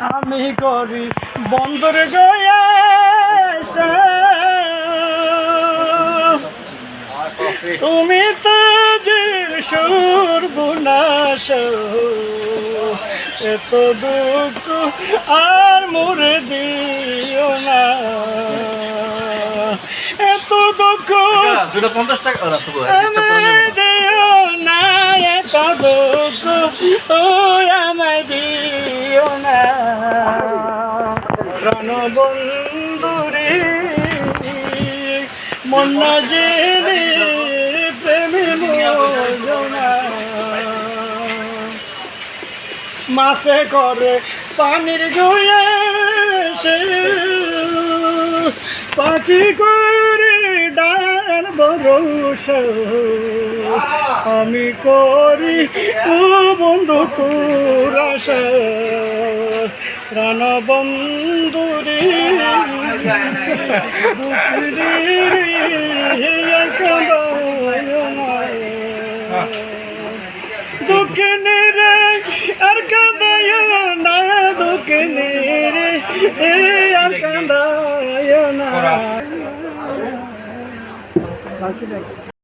আমি করি বন্দরে গয়া তুমি তাজের সর্বনাশ। এত দুঃখ আর মোরে দিও না। এত দুঃখ পঞ্চাশ টাকা তো। দিও না এত দুঃখ। ও আমায় রণবন্ধুরে মন না জেনে প্রেমে মাসে করে পানির গুয়ে সে পাখি করে ডান বরস আমি করি বন্ধু তোর আশা। প্রাণ বন্ধু রে দুঃখিনী আর কান্দায় না দুঃখিনী এ আর কান্দায় না।